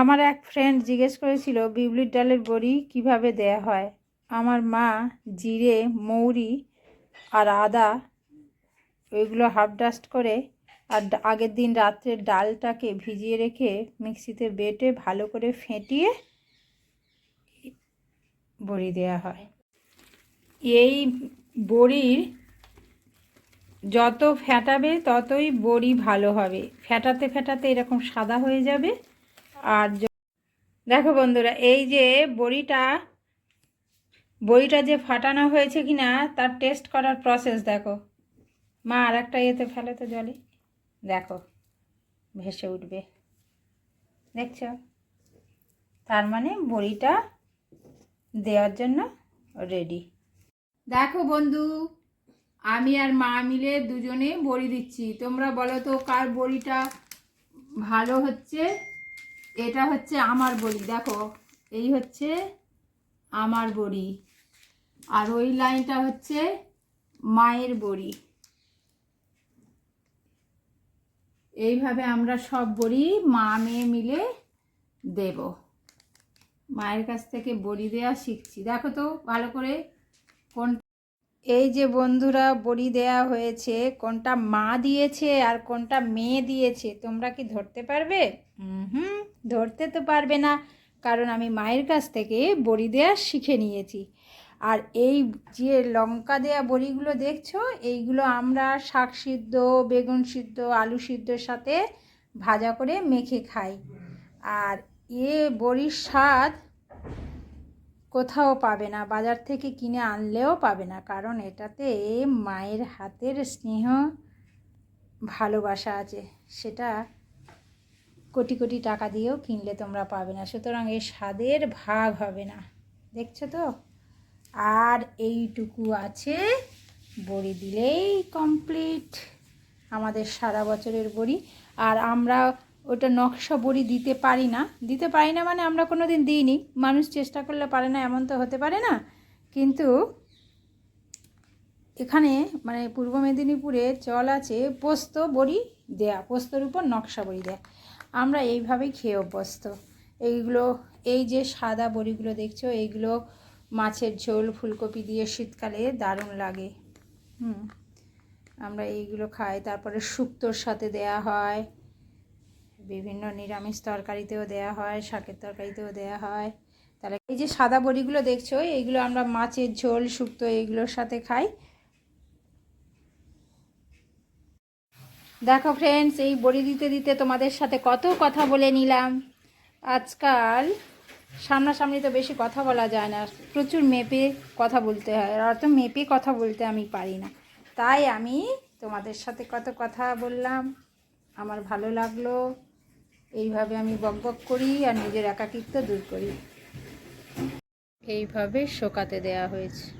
আমার এক ফ্রেন্ড জিজ্ঞেস করেছিল বিউলির ডালের বড়ি কীভাবে দেয়া হয়? আমার মা জিরে, মৌরি আর আদা, ওইগুলো হাফ ডাস্ট করে আর আগের দিন রাত্রে ডালটাকে ভিজিয়ে রেখে মিক্সিতে বেটে ভালো করে ফেটিয়ে বড়ি দেয়া হয়। এই বড়ির যত ফ্যাটাবে ততই বড়ি ভালো হবে। ফ্যাটাতে ফ্যাটাতে এরকম সাদা হয়ে যাবে। আর দেখো বন্ধুরা, এই যে বড়িটা বড়িটা যে ফাটানো হয়েছে কি না তার টেস্ট করার প্রসেস দেখো। মা আর একটা ইয়েতে ফেলে তো জলে। দেখো, ভেসে উঠবে। দেখছ? তার মানে বড়িটা দেওয়ার জন্য রেডি দেখো বন্ধু, আমি আর মা মিলে দুজনে বড়ি দিচ্ছি। তোমরা বলো তো কার বড়িটা ভালো হচ্ছে? এটা হচ্ছে আমার বড়ি, দেখো। এই হচ্ছে আমার বড়ি। আর ওই লাইনটা হচ্ছে মায়ের বড়ি। এইভাবে আমরা সব বড়ি মা মেয়ে মিলে দেব। মায়ের কাছ থেকে বড়ি দেওয়া শিখছি। দেখো তো, ভালো করে কোন এই যে বন্ধুরা বড়ি দেয়া হয়েছে, কোনটা মা দিয়েছে আর কোনটা মেয়ে দিয়েছে, তোমরা কি ধরতে পারবে? হুম ধরতে তো পারবে না, কারণ আমি মায়ের কাছ থেকে বড়ি দেয়া শিখে নিয়েছি। আর এই যে লঙ্কা দেয়া বড়িগুলো দেখছ, এইগুলো আমরা শাক সিদ্ধ, বেগুন সিদ্ধ, আলু সিদ্ধর সাথে ভাজা করে মেখে খাই। আর এ বড়ির স্বাদ কোথাও পাবে না, বাজার থেকে কিনে আনলেও পাবে না। কারণ এটাতে মায়ের হাতের স্নেহ, ভালোবাসা আছে। সেটা কোটি কোটি টাকা দিয়েও কিনলে তোমরা পাবে না। সুতরাং এর স্বাদের ভাগ হবে না। দেখছ তো? আর এইটুকু আছে। বড়ি দিলেই কমপ্লিট আমাদের সারা বছরের বড়ি। আর আমরা ওটা নকশা বড়ি দিতে পারি না। দিতে পারি না মানে আমরা কোনো দিন দিইনি। মানুষ চেষ্টা করলে পারে না, এমন তো হতে পারে না। কিন্তু এখানে মানে পূর্ব মেদিনীপুরে চল আছে পোস্ত বড়ি দেয়া, পোস্তর উপর নকশা বড়ি দেয়া। আমরা এইভাবেই খেয়ে অভ্যস্ত। এইগুলো, এই যে সাদা বড়িগুলো দেখছ, এইগুলো মাছের ঝোল, ফুলকপি দিয়ে শীতকালে দারুণ লাগে। হুম, আমরা এইগুলো খাই। তারপরে শুক্তোর সাথে দেয়া হয়। বিভিন্ন নিরামিষ তরকারিতেও দেয়া হয়, শাকের তরকারিতেও দেয়া হয়। তাহলে এই যে সাদা বড়িগুলো দেখছ, এইগুলো আমরা মাছের ঝোল, শুক্তো এইগুলোর সাথে খাই। দেখো ফ্রেন্ডস এই বড়ি দিতে দিতে তোমাদের সাথে কত কথা বলে নিলাম। আজকাল সামনাসামনি তো বেশি কথা বলা যায় না, প্রচুর মেপে কথা বলতে হয়। আর অত মেপে কথা বলতে আমি পারি না। তাই আমি তোমাদের সাথে কত কথা বললাম, আমার ভালো লাগল। এইভাবে আমি বক বক করি আর নিজের একাকিত্ব দূর করি। এইভাবে শোকাতে দেয়া হয়েছে।